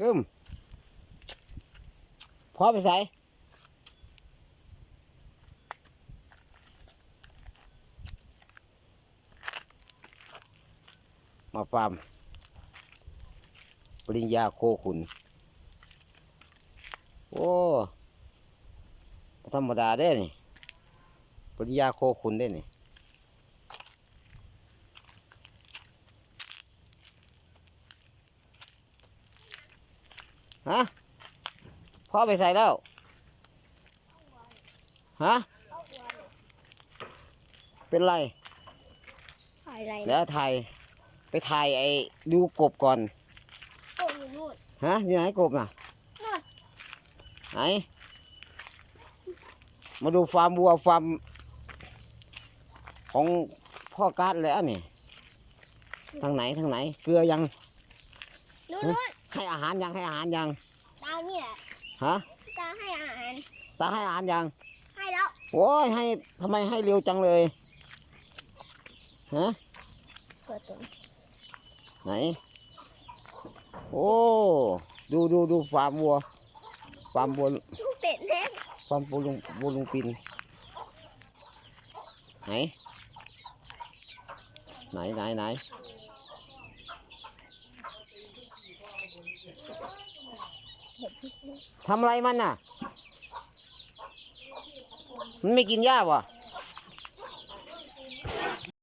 กึมพ่อไปใส่มาฟาร์มปริญญาโคขุน โอ้ธรรมดาเด้นี่ปริญญาโคขุนเด้นี่ ฮะพ่อไปใส่แล้วฮะเป็นไรถ่ายอะไรแล้วถ่ายไปถ่ายไอ้ดูกบก่อนโอ้ยนู่นฮะอยู่ไหนกบน่ะนู่นไหนมาดูฟาร์มวัวฟาร์มของพ่อการ์ดแล้วนี่ทางไหนทางไหน เกลือยังนู่นนู่น ให้อาหารยังให้อาหารยังตาเนี่ยฮะตาให้อาหารตาให้อาหารยังให้แล้วโอ้ยให้ทำไมให้เร็วจังเลยฮะเปิดตัวไหนโอ้ดูดูดูฟาร์มวัวฟาร์มวัวลูกเป็ดเล็กฟาร์มวัวลุงวัวลุงปินไหนไหนไหนไหน ทำอะไรมันน่ะ มันไม่กินหญ้าวะ